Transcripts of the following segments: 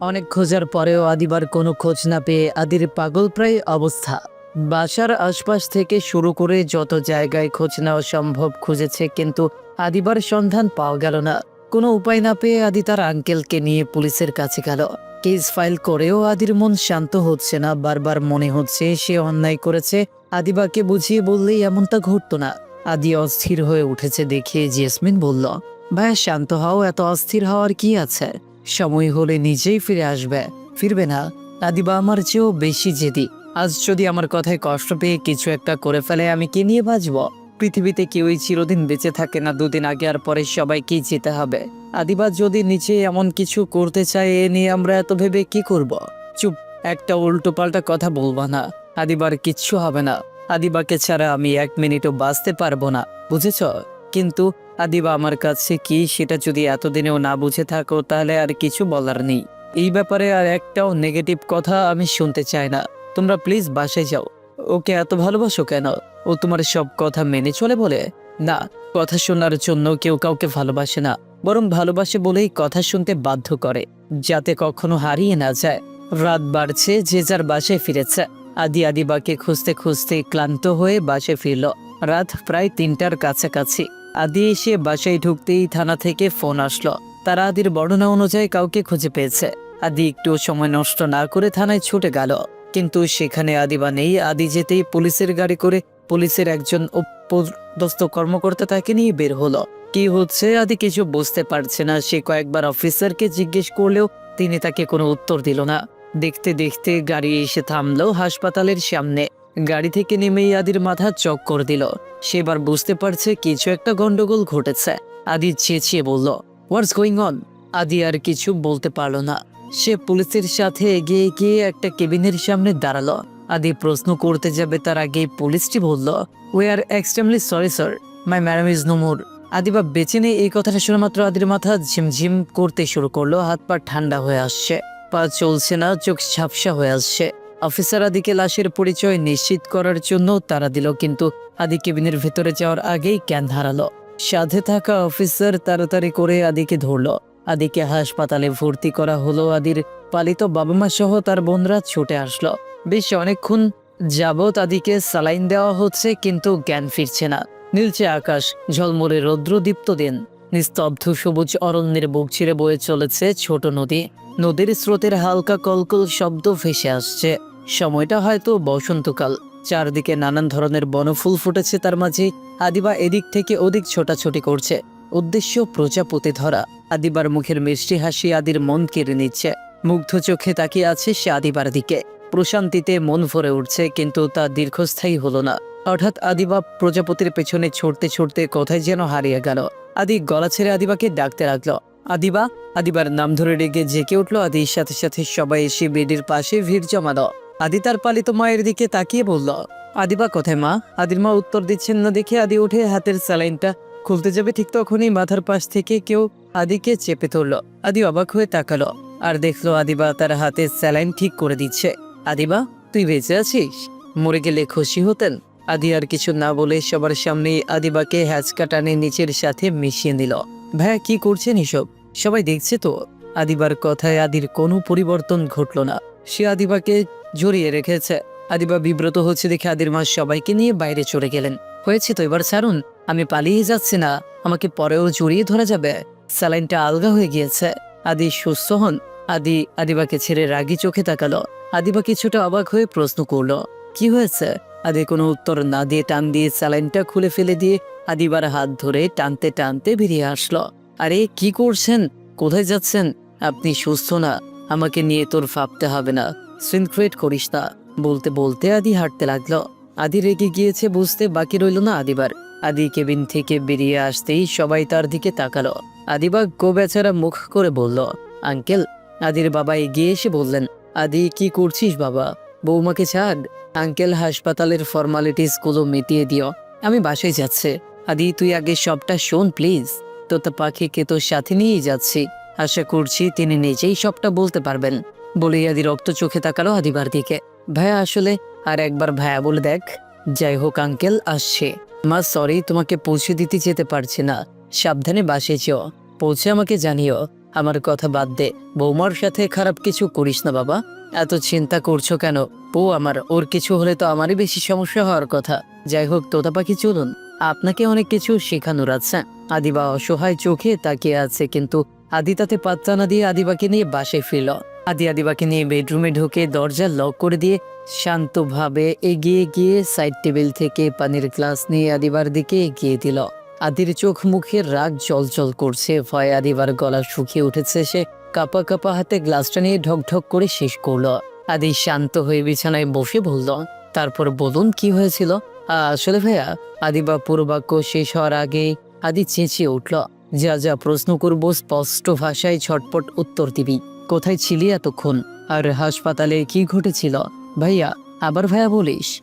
অনেক খোঁজার পরেও আদিবার কোনো খোঁজ না পেয়ে আদির পাগল প্রায় অবস্থা। বাসার আশপাশ থেকে শুরু করে যত জায়গায় খোঁজ নেওয়া সম্ভব খুঁজেছে, কিন্তু আদিবার সন্ধান পাওয়া গেল না। কোনো উপায় না পেয়ে আদি তার আঙ্কেলকে নিয়ে পুলিশের কাছে গেল। কেস ফাইল করেও আদির মন শান্ত হচ্ছে না, বারবার মনে হচ্ছে সে অন্যায় করেছে। আদিবাকে বুঝিয়ে বললেই এমনটা ঘটতো না। আদি অস্থির হয়ে উঠেছে দেখে জেসমিন বলল ভাইয়া শান্ত হও, এত অস্থির হওয়ার কি আছে? সময় হলে নিজেই ফিরে আসবে। ফিরবে না। আদিবা আমার চেয়েও বেশি জেদি। আজ যদি আমার কথায় কষ্ট পেয়ে কিছু একটা করে ফেলে, আমি কি নিয়ে বাঁচব? পৃথিবীতে কেউই চিরদিন বেঁচে থাকে না। দুদিন আগে আর পরে সবাইকেই যেতে হবে। আদিবা যদি নিচে এমন কিছু করতে চায়, এ নিয়ে আমরা এত ভেবে কি করব? চুপ, একটা উল্টো পাল্টা কথা বলব না। আদিবার কিচ্ছু হবে না। আদিবাকে ছাড়া আমি এক মিনিটও বাঁচতে পারব না। বুঝেছ? কিন্তু আদিবা আমার কাছে কি সেটা যদি এতদিনেও না বুঝে থাকো, তাহলে আর কিছু বলার নেই। এই ব্যাপারে আর একটাও নেগেটিভ কথা আমি শুনতে চাই না। তোমরা প্লিজ বাসায় যাও। ওকে এত ভালোবাসো কেন? ও তোমার সব কথা মেনে চলে বলে? না, কথা শোনার জন্য কেউ কাউকে ভালোবাসে না। বরং ভালোবাসে বলেই কথা শুনতে বাধ্য করে, যাতে কখনো হারিয়ে না যায়। রাত বাড়ছে, যে যার বাসায় ফিরেছে। আদি আদিবাকে খুঁজতে খুঁজতে ক্লান্ত হয়ে বাসে ফিরল। রাত প্রায় তিনটার কাছাকাছি। আদি এসে বাসায় ঢুকতেই থানা থেকে ফোন আসলো। তারা আদির বর্ণনা অনুযায়ী কাউকে খুঁজে পেয়েছে। আদি একটু সময় নষ্ট না করে থানায় ছুটে গেল। কিন্তু সেখানে আদিবা নেই, আদি যেতেই পুলিশের গাড়ি করে পুলিশের একজন পদস্থ কর্মকর্তা তাকে নিয়ে বের হলো। কি হচ্ছে? আদি কিছু বুঝতে পারছে না। সে কয়েকবার অফিসারকে জিজ্ঞেস করলেও তিনি তাকে কোনো উত্তর দিল না। দেখতে দেখতে গাড়ি এসে থামলো হাসপাতালের সামনে। গাড়ি থেকে নেমেই আদির মাথা চক চক্কর দিল। সেবার বুঝতে পারছে কিছু একটা গন্ডগোল ঘটেছে। আদি চেঁচিয়ে বলল হোয়াটস গোয়িং অন আদি আর কিছু বলতে পারল না। সে পুলিশের সাথে এগিয়ে গিয়ে একটা কেবিনের সামনে দাঁড়াল। আদি প্রশ্ন করতে যাবে তার আগে পুলিশটি বলল we are extremely sorry sir my madam is no more Adiba বেঁচে নেই এই কথাটা শুনে মাত্র আদির মাথা ঝিমঝিম করতে শুরু করল। হাত পা ঠান্ডা হয়ে আসছে। পা চলছে না, চোখ ঝাপসা হয়ে আসছে। অফিসার আদিকে লাশের পরিচয় নিশ্চিত করার জন্য তারা দিল, কিন্তু আদি কেবিনের ভেতরে যাওয়ার আগেই জ্ঞান হারালো। সাথে থাকা অফিসার তাড়াতাড়ি করে আদিকে ধরলো। আদিকে হাসপাতালে ভর্তি করা হলো আদির পালিত বাবা মা সহ তার বোনরা ছুটে আসলো। বেশ অনেকক্ষণ যাবৎ আদিকে সালাইন দেওয়া হচ্ছে, কিন্তু জ্ঞান ফিরছে না। নীলচে আকাশ, ঝলমলে রৌদ্রদীপ্ত দিন। নিস্তব্ধ সবুজ অরণ্যের বুক ছিঁড়ে বয়ে চলেছে ছোট নদী। নদীর স্রোতের হালকা কলকল শব্দ ভেসে আসছে। সময়টা হয়তো বসন্তকাল। চারদিকে নানান ধরনের বনফুল ফুটেছে তার মাঝে। আদিবা এদিক থেকে ওদিক ছোটাছুটি করছে। উদ্দেশ্য প্রজাপতি ধরা। আদিবার মুখের মিষ্টি হাসি আদির মন কেড়ে নিচ্ছে। মুগ্ধ চোখে তাকিয়ে আছে সে আদিবার দিকে। প্রশান্তিতে মন ভরে উঠছে, কিন্তু তা দীর্ঘস্থায়ী হলো না। হঠাৎ আদিবা প্রজাপতির পেছনে ছুটতে ছুটতে কোথায় যেন হারিয়ে গেল। আদি গলা ছেড়ে আদিবাকে ডাকতে লাগল। আদিবা, আদিবার নাম ধরে রেগে জেকে উঠল। আদির সাথে সাথে সবাই এসে বেডির পাশে ভিড় জমালো। আদি তার পালিত মায়ের দিকে তাকিয়ে বলল আদিবা কোথায় মা? আদির মা উত্তর দিচ্ছেন না দেখে আদি উঠে হাতের স্যালাইনটা খুলতে যাবে। ঠিক তখনই মাথার পাশ থেকে কেউ আদিকে চেপে ধরল। আদি অবাক হয়ে তাকালো আর দেখল আদিবা তার হাতে স্যালাইন ঠিক করে দিচ্ছে। আদিবা তুই বেঁচে আছিস? মরে গেলে খুশি হতেন? আদি আর কিছু না বলে সবার সামনে আদিবাকে হ্যাচকা টানে নিচের সাথে মিশিয়ে নিল। ভাইয়া, কি করছেন এসব? সবাই দেখছে তো? আদিবার কথায় আদির কোনো পরিবর্তন ঘটল না। সে আদিবাকে জড়িয়ে রেখেছে। আদিবা বিব্রত হচ্ছে দেখে আদির মা সবাইকে নিয়ে বাইরে চলে গেলেন। হয়েছে তো এবার ছাড়ুন, আমি পালিয়ে যাচ্ছি না, আমাকে পরেও জড়িয়ে ধরা যাবে। স্যালাইনটা আলগা হয়ে গিয়েছে। আদি সুস্থ হন। আদি, আদিবাকে ছেড়ে রাগি চোখে তাকালো। আদিবা কিছুটা অবাক হয়ে প্রশ্ন করল, কি হয়েছে? আদি কোনো উত্তর না দিয়ে টান দিয়ে স্যালাইনটা খুলে ফেলে দিয়ে আদিবার হাত ধরে টানতে টানতে বেরিয়ে আসলো। আরে, কি করছেন? কোথায় যাচ্ছেন? আপনি সুস্থ না? আমাকে নিয়ে তোর ভাবতে হবে না। সিনক্রেট করিস না। বলতে বলতে আদি হাঁটতে লাগল। আদি রেগে গিয়েছে বুঝতে বাকি রইল না আদিবার। আদি কেবিন থেকে বেরিয়ে আসতেই সবাই তার দিকে তাকালো। আদিবা গো বেচারা মুখ করে বলল, আঙ্কেল। আদির বাবা এগিয়ে এসে বললেন, আদি, কি করছিস বাবা? বৌমাকে ছাড়। আঙ্কেল, হাসপাতালের ফর্মালিটিসগুলো মিটিয়ে দিও। আমি বাসায় যাচ্ছে। আদি, তুই আগে সবটা শোন প্লিজ তোতা পাখিকে তোর সাথে নিয়েই যাচ্ছি। আশা করছি তিনি নিজেই সবটা বলতে পারবেন। বলেই আদি রক্ত চোখে তাকালো আদিবার দিকে। ভাইয়া আসলে আর একবার ভাইয়া বলে দেখ। যাই হোক, আঙ্কেল, আসছে। মা সরি তোমাকে পৌঁছে দিতে যেতে পারছি না। সাবধানে বাসে যেও। পৌঁছে আমাকে জানিও। আমার কথা বাদ দে। বৌমার সাথে খারাপ কিছু করিস না, বাবা। এত চিন্তা করছ কেন? ও আমার, ওর কিছু হলে তো আমারই বেশি সমস্যা হওয়ার কথা। যাই হোক, তোতা পাখি, চলুন। আপনাকে অনেক কিছু শেখানোর আছে। আদিবা অসহায় চোখে তাকিয়ে আছে, কিন্তু আদি তাতে পাত্তা না দিয়ে আদিবাকে নিয়ে বাসায় ফিরল। আদি আদিবাকে নিয়ে বেডরুমে ঢুকে দরজা লক করে দিয়ে শান্তভাবে এগিয়ে গিয়ে সাইড টেবিল থেকে পানির গ্লাস নিয়ে আদিবার দিকে এগিয়ে দিল। আদির চোখ মুখে রাগ জল করছে, ভয় আদিবার গলা শুকিয়ে উঠেছে, সে কাপা কাপা হাতে গ্লাসটা নিয়ে ঢক ঢক করে শেষ করল। আদি শান্ত হয়ে বিছানায় বসে বলল, তারপর বলুন কি হয়েছিল? আসলে ভাইয়া, আদিবা পুরো বাক্য শেষ হওয়ার আগেই আদি চেঁচিয়ে উঠল যা যা প্রশ্ন করব স্পষ্ট ভাষায় ছটপট উত্তর দিবি। কোথায় ছিলি এতক্ষণ? আর হাসপাতালে কি ঘটেছিল? ভাইয়া, আবার ভাইয়া বলিস?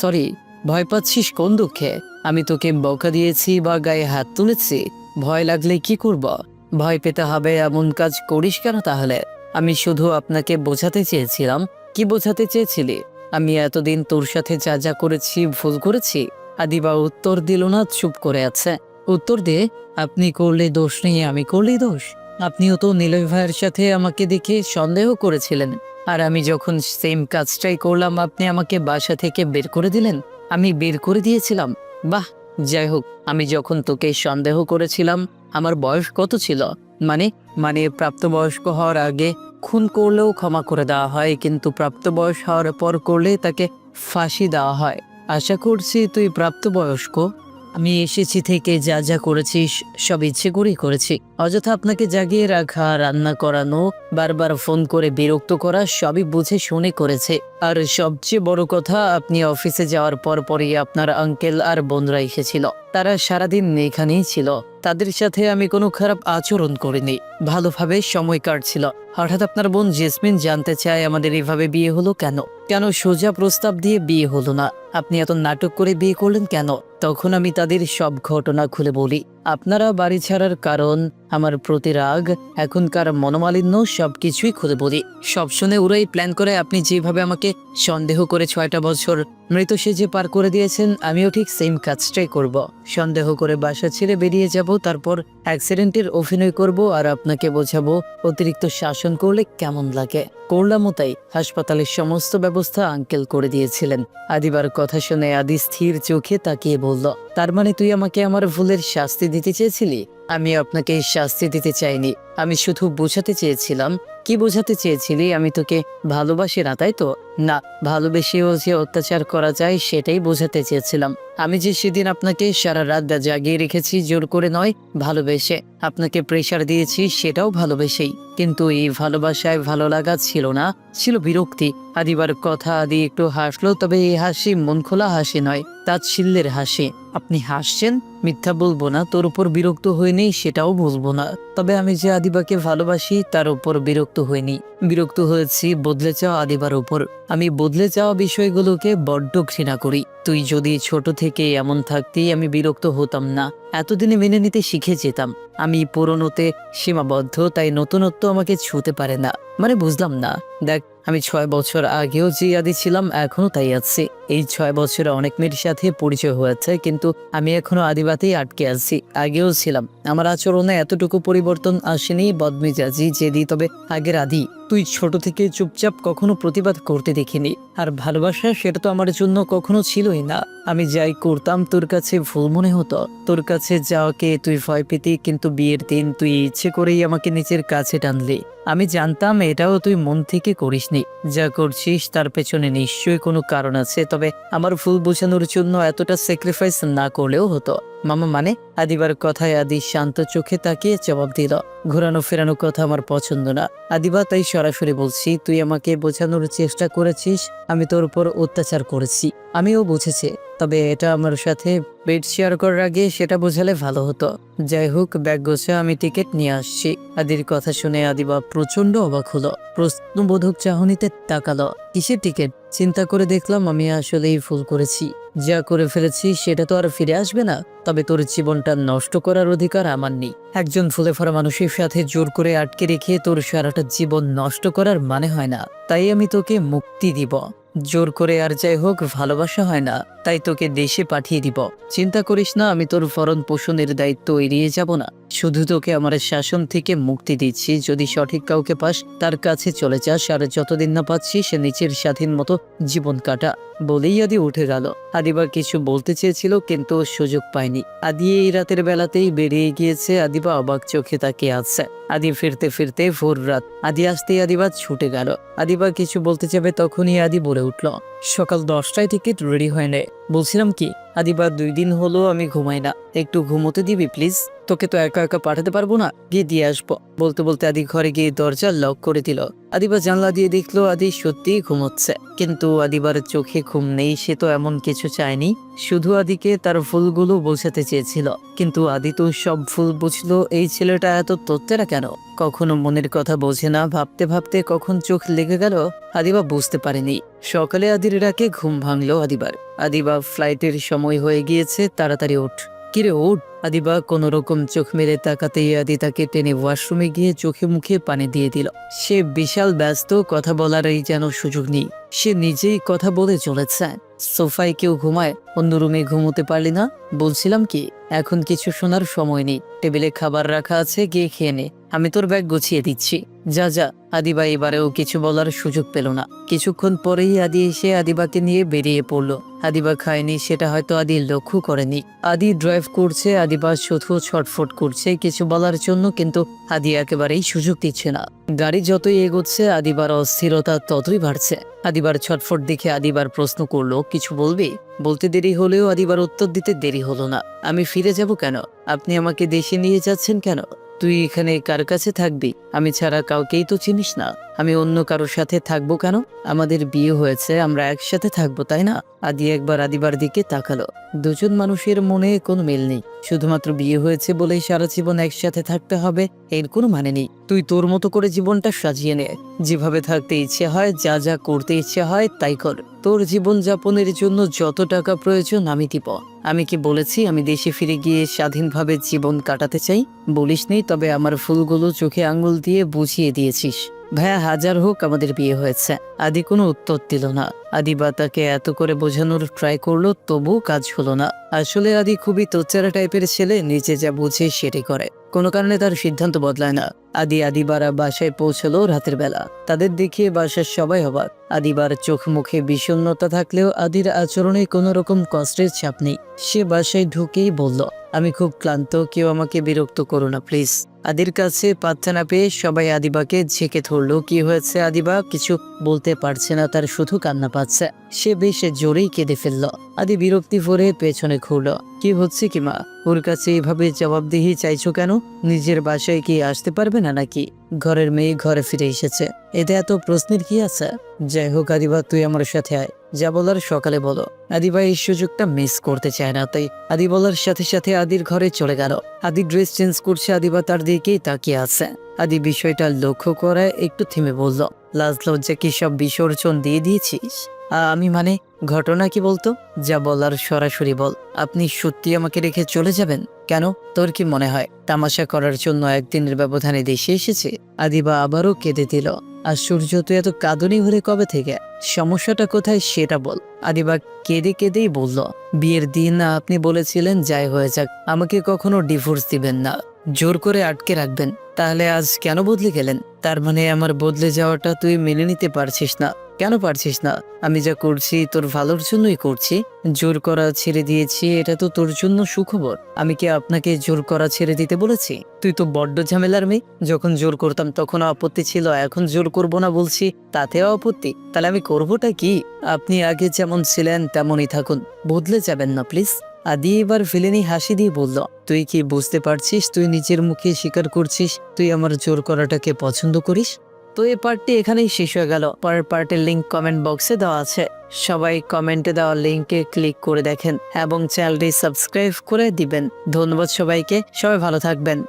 সরি ভয় পাচ্ছিস কোন দুঃখে? আমি তোকে বকা দিয়েছি বা গায়ে হাত তুলেছি। ভয় লাগলে কি করব? ভয় পেতে হবে এমন কাজ করিস কেন তাহলে? আমি শুধু আপনাকে বোঝাতে চেয়েছিলাম। কি বোঝাতে চেয়েছিলি? আমি এতদিন তোর সাথে যা যা করেছি, ভুল করেছি? আদিবা উত্তর দিল না, চুপ করে আছে। উত্তর দিয়ে আপনি করলে দোষ নেই, আমি করলেই দোষ। আপনিও তো নিলয় ভাইয়ের সাথে আমাকে দেখে সন্দেহ করেছিলেন। আর আমি যখন সেম কাজটাই করলাম, আপনি আমাকে বাসা থেকে বের করে দিলেন। আমি বের করে দিয়েছিলাম। বাহ! যাই হোক, আমি যখন তোকে সন্দেহ করেছিলাম, আমার বয়স কত ছিল? মানে মানে প্রাপ্তবয়স্ক হওয়ার আগে খুন করলেও ক্ষমা করে দেওয়া হয়, কিন্তু প্রাপ্তবয়স হওয়ার পর করলে তাকে ফাঁসি দেওয়া হয়। আশা করছি তুই প্রাপ্তবয়স্ক। আমি এসেছি থেকে যা যা করেছি সব ইচ্ছে করেই করেছি। অযথা আপনাকে জাগিয়ে রাখা, রান্না করানো, বারবার ফোন করে বিরক্ত করা, সবই বুঝে শুনে করেছে। আর সবচেয়ে বড় কথা, আপনি অফিসে যাওয়ার পর পরই আপনার আঙ্কেল আর বোনরা এসেছিল। তারা সারাদিন এখানেই ছিল। তাদের সাথে আমি কোনো খারাপ আচরণ করিনি। ভালোভাবে সময় কাটছিল। হঠাৎ আপনার বোন জেসমিন জানতে চায় আমাদের এভাবে বিয়ে হলো কেন? কেন সোজা প্রস্তাব দিয়ে বিয়ে হলো না? আপনি এত নাটক করে বিয়ে করলেন কেন? তখন আমি তাদের সব ঘটনা খুলে বলি। আপনারা বাড়ি ছাড়ার কারণ, আমার প্রতি রাগ এখনকার মনোমালিন্য সব কিছুই খুলে বলি। সব শুনে ওরাই প্ল্যান করে আপনি যেভাবে আমাকে সন্দেহ করে ছয়টা বছর মৃত সেজে পার করে দিয়েছেন, আমিও ঠিক সেম কাজটাই করব। সন্দেহ করে বাসা ছেড়ে বেরিয়ে যাব, তারপর অ্যাক্সিডেন্টের অভিনয় করব আর আপনাকে বোঝাবো অতিরিক্ত শাসন করলে কেমন লাগে। করলামও তাই। হাসপাতালের সমস্ত ব্যবস্থা আঙ্কেল করে দিয়েছিলেন। আদিবার কথা শুনে আদি স্থির চোখে তাকিয়ে বলল, তার মানে তুই আমাকে আমার ভুলের শাস্তি দিতে চেয়েছিলি? আমি আপনাকে শাস্তি দিতে চাইনি। আমি শুধু বোঝাতে চেয়েছিলাম। কি বোঝাতে চেয়েছিলি? আমি তোকে ভালোবাসি না, তাই তো? না, ভালোবেসেও যে অত্যাচার করা যায়, সেটাই বোঝাতে চেয়েছিলাম। আমি যে সেদিন আপনাকে সারা রাত জাগিয়ে রেখেছি, জোর করে নয়, ভালোবেসে আপনাকে প্রেশার দিয়েছি, সেটাও ভালোবেসেই। কিন্তু এই ভালোবাসায় ভালো লাগা ছিল না, ছিল বিরক্তি। আদিবার কথা আদি একটু হাসলো, তবে এই হাসি মন খোলা হাসি নয়। তাচ্ছিল্যের হাসি। আপনি হাসছেন, মিথ্যা বলব না, তোর উপর বিরক্ত হয়নি সেটাও বলব না। তবে আমি যে আদিবাকে ভালোবাসি, তার উপর বিরক্ত হইনি। বিরক্ত হয়েছি বদলে চাওয়া আদিবার উপর। আমি বদলে যাওয়া বিষয়গুলোকে বড্ড ঘৃণা করি। তুই যদি ছোট থেকে এমন থাকতেই আমি বিরক্ত হতাম না। এতদিনে মেনে নিতে শিখে যেতাম। আমি পুরনোতে সীমাবদ্ধ, তাই নতুনত্ব আমাকে ছুতে পারে না। মানে বুঝলাম না। দেখ আমি ছয় বছর আগেও যে আদি ছিলাম এখনও তাই আছি। এই ছয় বছরে অনেক মেয়ের সাথে পরিচয় হয়েছে, কিন্তু আমি এখনও আদিবাতেই আটকে আছি, আগেও ছিলাম। আমার আচরণে এতটুকু পরিবর্তন আসেনি, বদমিজাজি, জেদি, তবে আগের আদি। তুই ছোট থেকে চুপচাপ কখনো প্রতিবাদ করতে দেখিনি। আর ভালোবাসা সেটা তো আমার জন্য কখনো ছিলই না। আমি যাই করতাম, তোর কাছে ভুল মনে হতো। তোর কাছে যাওয়াকে তুই ভয় পেতি, কিন্তু বিয়ের দিন তুই ইচ্ছে করেই আমাকে নিজের কাছে টানলি। আমি জানতাম এটাও তুই মন থেকে করিসনি। যা করছিস তার পেছনে নিশ্চয়ই কোনো কারণ আছে, তবে আমার ভুল বোঝানোর জন্য এতটা স্যাক্রিফাইস না করলেও হতো। মামা মানে? আদিবার কথায় আদি শান্ত চোখে তাকিয়ে জবাব দিল, ঘোরানো ফেরানো কথা আমার পছন্দ না। আদিবা, তাই সরাসরি বলছি, তুই আমাকে বোঝানোর চেষ্টা করেছিস, আমি তোর উপর অত্যাচার করেছি। আমিও বুঝেছি। তবে এটা আমার সাথে বেড শেয়ার করার আগে সেটা বোঝালে ভালো হতো। যাই হোক, ব্যাগ গোছা, আমি টিকিট নিয়ে আসছি। আদির কথা শুনে আদিবা প্রচণ্ড অবাক হলো। প্রশ্নবোধক চাহনিতে তাকালো। কিসের টিকিট? চিন্তা করে দেখলাম আমি আসলেই ভুল করেছি। যা করে ফেলেছি সেটা তো আর ফিরে আসবে না। তবে তোর জীবনটা নষ্ট করার অধিকার আমার নেই। একজন ফুলে ফরা মানুষের সাথে জোর করে আটকে রেখে তোর সারাটা জীবন নষ্ট করার মানে হয় না। তাই আমি তোকে মুক্তি দিব। জোর করে আর যাই হোক, ভালোবাসা হয় না। তাই তোকে দেশে পাঠিয়ে দিব। চিন্তা করিস না, আমি তোর ভরণ পোষণের দায়িত্ব এড়িয়ে যাব না। শুধু তোকে আমার শাসন থেকে মুক্তি দিচ্ছি। যদি সঠিক কাউকে পাস, তার কাছে চলে যাস আর যতদিন না পাচ্ছি, সে নিচের স্বাধীন মতো জীবন কাটা। বলেই আদি উঠে গেল। আদিবা কিছু বলতে চেয়েছিল, কিন্তু সুযোগ পায়নি। আদি এই রাতের বেলাতেই বেরিয়ে গিয়েছে। আদিবা অবাক চোখে তাকিয়ে আছে। আদি ফিরতে ফিরতে ভোর রাত। আদি আসতেই আদিবা ছুটে গেল। আদিবা কিছু বলতে যাবে, তখনই আদি বলে উঠল সকাল দশটায় টিকিট রেডি হয় না বলছিলাম কি আদিবা দুই দিন হলো আমি ঘুমাই না। একটু ঘুমোতে দিবি, প্লিজ? তোকে তো একা একা পাঠাতে পারব না? গিয়ে দিয়ে আসব। বলতে বলতে আদি ঘরে গিয়ে দরজা লক করে দিল। আদিবা জানলা দিয়ে দেখল আদি সত্যিই ঘুমোচ্ছে। কিন্তু আদিবার চোখে ঘুম নেই, সে তো এমন কিছু চায়নি। শুধু আদিকে তার ফুলগুলো বোঝাতে চেয়েছিল। কিন্তু আদি তো সব ফুল বুঝলো, এই ছেলেটা এত তত্ত্বেরা কেন? কখনো মনের কথা বোঝে না, ভাবতে ভাবতে কখন চোখ লেগে গেল, আদিবা বুঝতে পারেনি। সকালে আদির রাকে ঘুম ভাঙল আদিবার। আদিবা ফ্লাইটের সময় হয়ে গিয়েছে, তাড়াতাড়ি ওঠ। কিরে, ওঠ। আদিবা কোনো রকম চোখ মেরে তাকাতেই আদি তাকে টেনে ওয়াশরুমে গিয়ে চোখে মুখে পানি দিয়ে দিল। সে বিশাল ব্যস্ত, কথা বলার এই যেন সুযোগ নেই। সে নিজেই কথা বলে চলেছে। সোফায় কেউ ঘুমায়, অন্য রুমে ঘুমোতে পারলি না? বলছিলাম কি, এখন কিছু শোনার সময় নেই। টেবিলে খাবার রাখা আছে, গিয়ে খেয়ে নে। আমি তোর ব্যাগ গুছিয়ে দিচ্ছি। যা যা। আদিবা এবারেও কিছু বলার সুযোগ পেল না। কিছুক্ষণ পরেই আদি এসে আদিবাকে নিয়ে বেরিয়ে পড়ল। আদিবা খায়নি, সেটা হয়তো আদি লক্ষ্য করেনি। আদি ড্রাইভ করছে, আদিবা শুধু ছটফট করছে কিছু বলার জন্য, কিন্তু আদি একেবারেই সুযোগ দিচ্ছে না। গাড়ি যতই এগোচ্ছে, আদিবার অস্থিরতা ততই বাড়ছে। আদিবার ছটফট দেখে আদিবার প্রশ্ন করল, কিছু বলবি? বলতে দেরি হলেও আদিবার উত্তর দিতে দেরি হলো না। আমি ফিরে যাব কেন? আপনি আমাকে দেশে নিয়ে যাচ্ছেন কেন? তুই এখানে কার কাছে থাকবি? আমি ছাড়া কাউকেই তো চিনিস না। আমি অন্য কারোর সাথে থাকব কেন? আমাদের বিয়ে হয়েছে, আমরা একসাথে থাকব, তাই না? আদি একবার আদিবার দিকে তাকালো। দুজন মানুষের মনে কোনো মিল নেই। শুধুমাত্র বিয়ে হয়েছে বলেই সারা জীবন একসাথে থাকতে হবে, এর কোনো মানে নেই। তুই তোর মতো করে জীবনটা সাজিয়ে নে। যেভাবে থাকতে ইচ্ছে হয়, যা যা করতে ইচ্ছে হয়, তাই কর। তোর জীবন যাপনের জন্য যত টাকা প্রয়োজন, আমি দিব। আমি কি বলেছি, আমি দেশে ফিরে গিয়ে স্বাধীনভাবে জীবন কাটাতে চাই? বলিস নেই, তবে আমার ফুলগুলো চোখে আঙুল দিয়ে বুঝিয়ে দিয়েছিস। ভাইয়া হাজার হোক আমাদের বিয়ে হয়েছে। আদি কোনো উত্তর দিল না। আদি বা তাকে এত করে বোঝানোর ট্রাই করল, তবুও কাজ হলো না। আসলে আদি খুবই তোচ্চারা টাইপের ছেলে নিচে যা বুঝে সেটি করে। কোনো কারণে তার সিদ্ধান্ত বদলায় না। আদি আদিবারা বাসায় পৌঁছলো রাতের বেলা। তাদের দেখিয়ে বাসার সবাই অবাক। আদিবার চোখ মুখে বিষণ্ণতা থাকলেও আদির আচরণে কোনো রকম কষ্টের ছাপ নেই। সে বাসায় ঢুকেই বলল, আমি খুব ক্লান্ত, কেউ আমাকে বিরক্ত করো না, প্লিজ। আদির কাছে পাত্তা না পেয়ে সবাই আদিবাকে ঝেঁকে ধরলো। কি হয়েছে আদিবা? কিছু বলতে পারছে না, তার শুধু কান্না পাচ্ছে। সে বেশ জোরেই কেঁদে ফেলল। আদি বিরক্তি ভরে পেছনে ঘুরলো কি হচ্ছে কি মা? ওর কাছে এইভাবে জবাবদিহি চাইছো কেন? নিজের বাসায় কি আসতে পারবে না নাকি? ঘরের মেয়ে ঘরে ফিরে এসেছে। এতে এত প্রশ্নের কি আছে? যাই হোক, আদিবা, তুই আমার সাথে আয়। যা বলার সকালে বলো। আদিবা এই সুযোগটা মিস করতে চায় না, তাই আদি বলার সাথে সাথে আদির ঘরে চলে গেল। আদি ড্রেস চেঞ্জ করছে, আদিবা তার দিকেই তাকিয়ে আছে। আদি বিষয়টা লক্ষ্য করে একটু থেমে বলল লাজ লজ্জা কি সব বিসর্জন দিয়ে দিয়েছিস? আমি মানে ঘটনা কি বলতো? যা বলার সরাসরি বল। আপনি সত্যি আমাকে রেখে চলে যাবেন? কেন? তোর কি মনে হয় তামাশা করার জন্য একদিনের ব্যবধানে দেশে এসেছে? আদিবা আবারও কেঁদে দিল। আর সূর্য তুই এত কাঁদনি হলে কবে থেকে? সমস্যাটা কোথায় সেটা বল। আদিবা কেঁদে কেঁদেই বলল, বিয়ের দিন না আপনি বলেছিলেন, যাই হয়ে যাক। আমাকে কখনো ডিভোর্স দিবেন না। জোর করে আটকে রাখবেন। তাহলে আজ কেন বদলে গেলেন? তার মানে আমার বদলে যাওয়াটা তুই মেনে নিতে পারছিস না। কেন পারছিস না? আমি যা করছি তোর ভালোর জন্যই করছি। জোর করা ছেড়ে দিয়েছি, এটা তো তোর জন্য সুখবর। আমি কি আপনাকে জোর করা ছেড়ে দিতে বলেছি? তুই তো বড্ড ঝামেলার মেয়ে। যখন জোর করতাম তখন আপত্তি ছিল, এখন জোর করব না বলছি, তাতেও আপত্তি। তাহলে আমি করবোটা কি? আপনি আগে যেমন ছিলেন তেমনই থাকুন। বদলে যাবেন না, প্লিজ। আদি এবার ফেলেনি হাসি দিয়ে বলল, তুই কি বুঝতে পারছিস? তুই নিজের মুখে স্বীকার করছিস? তুই আমার জোর করাটাকে পছন্দ করিস? তো এই পার্টটি এখানেই শেষ হয়ে গেল। পরের পার্টের লিঙ্ক কমেন্ট বক্সে দেওয়া আছে। সবাই কমেন্টে দেওয়া লিঙ্কে ক্লিক করে দেখেন এবং চ্যানেলটি সাবস্ক্রাইব করে দিবেন। ধন্যবাদ সবাইকে। সবাই ভালো থাকবেন।